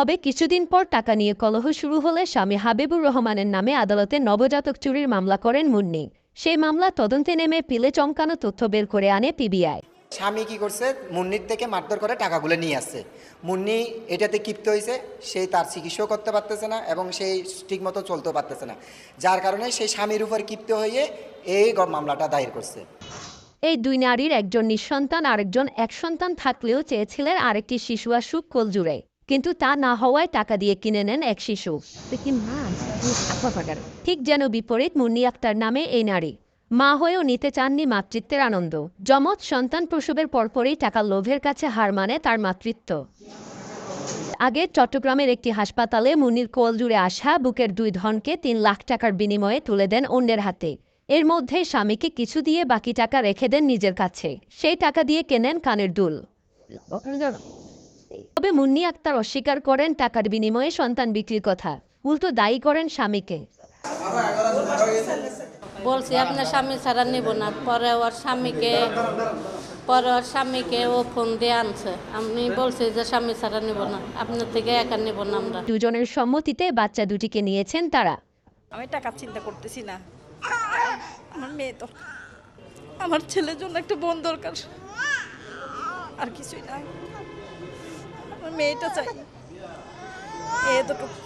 তবে কিছুদিন পর টাকা নিয়ে কলহ শুরু হলে স্বামী হাবিবুর রহমানের নামে আদালতে নবজাতক চুরির মামলা করেন মুন্নি। সেই মামলা তদন্তে নেমে পিলে চমকানো তথ্য বের করে আনে পিবিআই। স্বামী কি করছে? মুন্নির থেকে মারধর করে টাকাগুলো নিয়ে আসছে। মুন্নি এটাতে ক্ষিপ্ত হয়েছে সেই তার চিকিৎসাও করতে পারতেছে না এবং সেই ঠিকমতো চলতেও পারতেছে না। যার কারণে সেই স্বামীর উপর ক্ষিপ্ত হয়ে এই মামলাটা দায়ের করছে। এই দুই নারীর একজন নিঃসন্তান আরেকজন এক সন্তান থাকলেও চেয়েছিলেন আরেকটি শিশু আসুক কোল জুড়ে। কিন্তু তা না হওয়ায় টাকা দিয়ে কিনে নেন এক শিশু। ঠিক যেন বিপরীত মুন্নি আক্তার নামে এই নারী। মা হয়েও নিতে চাননি মাতৃত্বের আনন্দ। যমজ সন্তান প্রসবের পরপরই টাকা লোভের কাছে হার মানে তার মাতৃত্ব। আগে চট্টগ্রামের একটি হাসপাতালে মুন্নির কোল জুড়ে আসা বুকের দুই ধনকে তিন লাখ টাকার বিনিময়ে তুলে দেন অন্যের হাতে। এর মধ্যে স্বামীকে কিছু দিয়ে বাকি টাকা রেখে দেন নিজের কাছে। সেই টাকা দিয়ে কেনেন কানের দুল। তবে মুন্নি আক্তার অস্বীকার করেন টাকার বিনিময়ে সন্তান বিক্রির কথা। উল্টো দায়ী করেন স্বামীকে। বলছি আপনার স্বামী ছাড়া নেব না। পরে ওর স্বামীকে পরে ওর স্বামীকে ও ফোন দিয়ে আনছে। আমি বলছি যে স্বামী ছাড়া নেব না। আপনার থেকে একা নেব না আমরা। দুজনের সম্মতিতে বাচ্চা দুটিকে নিয়েছেন তারা। আমি টাকার চিন্তা করতেছি না। আমার মেয়ে দরকার। আমার ছেলের জন্য একটা বোন দরকার। আর কিছুই না আমার মেয়েটা চাই। এতটুকু